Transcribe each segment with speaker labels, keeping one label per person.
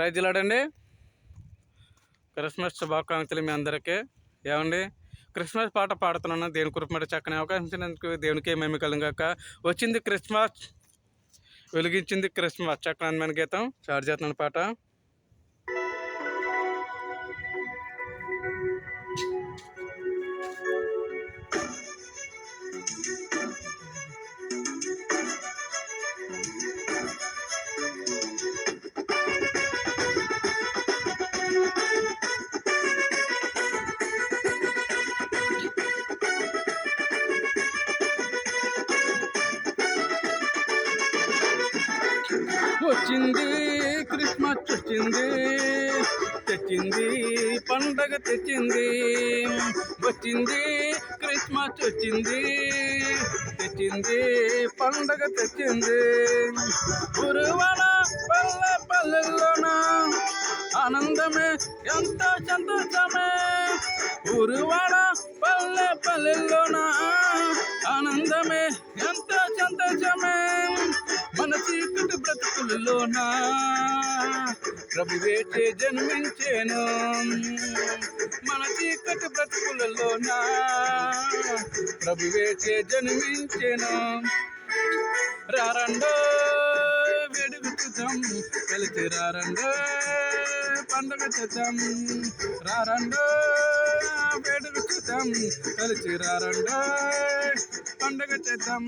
Speaker 1: ప్రైజ్లాడండి. Christmas శుభాకాంక్షలు మీ అందరికీ. ఏమండి? క్రిస్మస్ పాట పాడుతున్నాను. దేని కృపమట చక్కని అవకాశం ఇచ్చినందుకు దేవునికి మేము కలిగాక. వచ్చింది క్రిస్మస్ వెలిగించింది క్రిస్మస్. చక్కని అందమైన గీతం. స్టార్ట్ చేస్తున్నాను పాట. వచ్చింది క్రిస్మస్ వచ్చింది తెచ్చింది పండగ తెచ్చింది. వచ్చింది క్రిస్మస్ వచ్చింది తెచ్చింది పండగ తెచ్చింది. గురువన పల్లె పల్లెల్లోన ఆనందమే ఎంతో సంతోషమే. గురువన పల్లె పల్లెల్లోన ఆనందమే ఎంతో సంతోషమే. బ్రతుకులలోనా? ప్రభువేచే జన్మించేను. మన చీకటి బ్రతుకులలోనా? ప్రభువేచే జన్మించేను. రారండో వేడుక చూద్దాం కలిసి రారండో పండుగ చేద్దాం రారండో వేడుక చూద్దాం కలిసి రారండో పండగ చేద్దాం.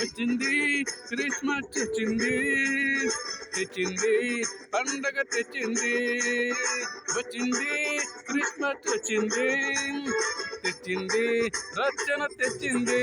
Speaker 1: వచ్చింది క్రిస్మస్ వచ్చింది తెచ్చింది పండగ తెచ్చింది. వచ్చింది క్రిస్మస్ వచ్చింది తెచ్చింది రచన తెచ్చింది.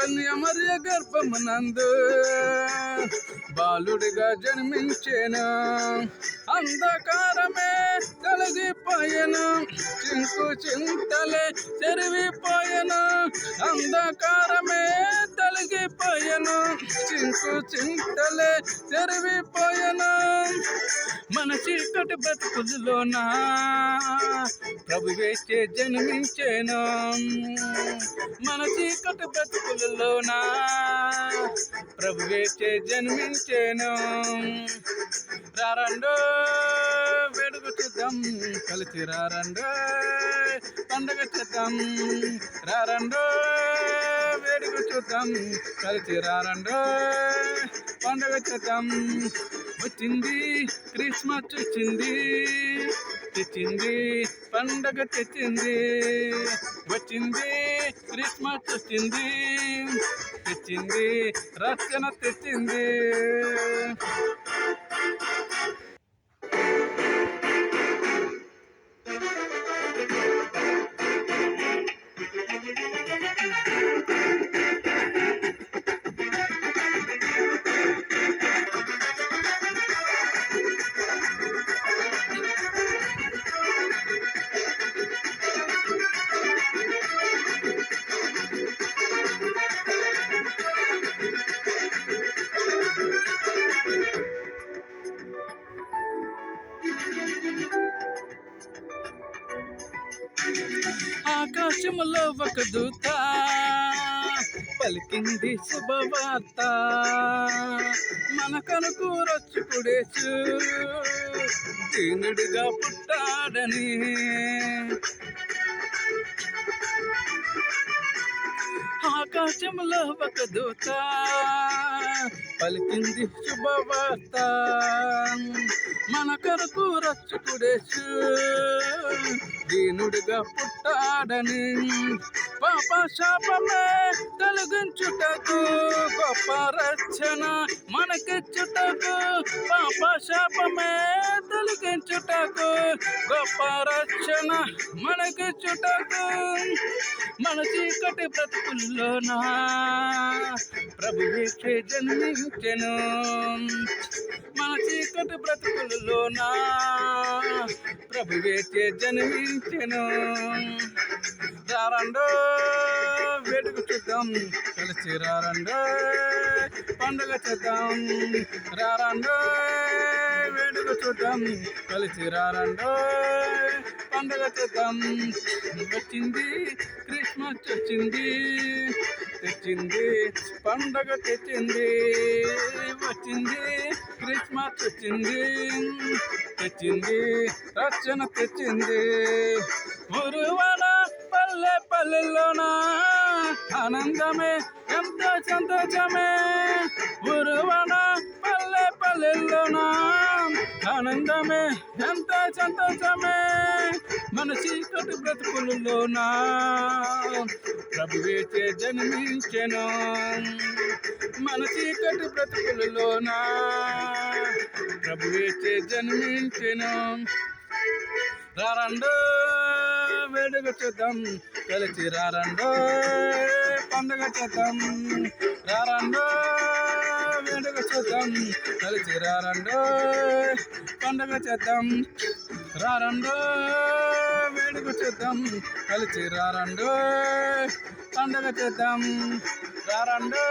Speaker 1: కన్యమర్య గర్భమునందు బాలుడిగా జన్మించేనా. అంధకారమే కలిగిపోయెను చింకు చింతలే చెరివిపోయెను అంధకారమే తొలగిపోయెను చింకు చింతలే చెరివిపోయెను మన చీకటి బ్రతుకులలోనా ప్రభు వేస్తే జన్మించేను. మన చీకటి బ్రతుకులలోనా ప్రభు వేస్తే జన్మించేను. రారండో వేడుక చూద్దాం. కలిసి రారండో పండగ చేద్దాం. రారండో వేడుక చూద్దాం. కలిసి రారండో పండగ చేద్దాం. వచ్చింది క్రిస్మస్ వచ్చింది తెచ్చింది పండగ తెచ్చింది వచ్చింది క్రిస్మస్ వచ్చింది తెచ్చింది రచన తెచ్చింది. ఆకాశములో ఒక దూత పలికింది శుభవార్త. మన కనుకు రచ్చుకుడేసు దీనుడిగా పుట్టాడని. ఆకాశంలో ఒక దూత పలికింది శుభవార్త. మన కొరకు రక్షకుడేసు దీనుడిగా పుట్టాడని పాప శాపమే తొలగించుటకు గొప్ప రక్షణ మనకిచ్చుటకు పాప శాపమే తొలగించుటకు గొప్ప రక్షణ మనకిచ్చుటకు మన చీకటి బ్రతుకుల్లోనా? ప్రభు వీక్షే జన్మించెను మన చీకటి బ్రతుకుల్లోనా? ప్రభు వేచే జన్మించెను రారండో వేడుక చూద్దాం. కలిసి రారండో పండుగ చేద్దాం. రారండో వేడుక చూద్దాం. కలిసి రారండో పండుగ చూద్దాం. వచ్చింది క్రిస్మస్ వచ్చింది తెచ్చింది పండగ తెచ్చింది. వచ్చింది క్రిస్మస్ వచ్చింది తెచ్చింది రక్షణ తెచ్చింది. గురువన పల్లె పల్లెల్లోన ఆనందమే ఎంత సంతోషమే. గురువనా పల్లె ఆనందమే ఎంత సంతోషమే. మన చీకటి బ్రతుకులలోనా? ప్రభువేచే జన్మించెను. మన చీకటి బ్రతుకులలోనా? ప్రభువేచే జన్మించెను. రారండో వేడుక చూద్దాం. కలిసి రారండో పండుగ చేద్దాం. రారండో పండగ చేద్దాం. కలిసి రారండో పండగ చేద్దాం. రారండో. వేడుక చేద్దాం. కలిసి రారండో పండగ చేద్దాం. రారండో.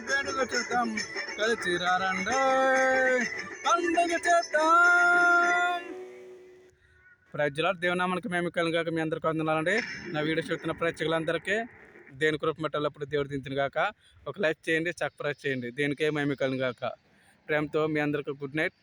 Speaker 1: వేడుక చేద్దాం. కలిసి రారండో పండగ చేద్దాం. ప్రజల దేవనామానికి మేము కలిగాక మీ అందరికీ వందనాలండి. నా వీడియో చూస్తున్న ప్రేక్షకులందరికీ దేని కృప మెట్టలప్పుడు దేవుడు దించిన గాక ఒక లైక్ చేయండి సబ్స్క్రైబ్ చేయండి. దేనికే మేము కలుగాక ప్రేమతో మీ అందరికీ గుడ్ నైట్.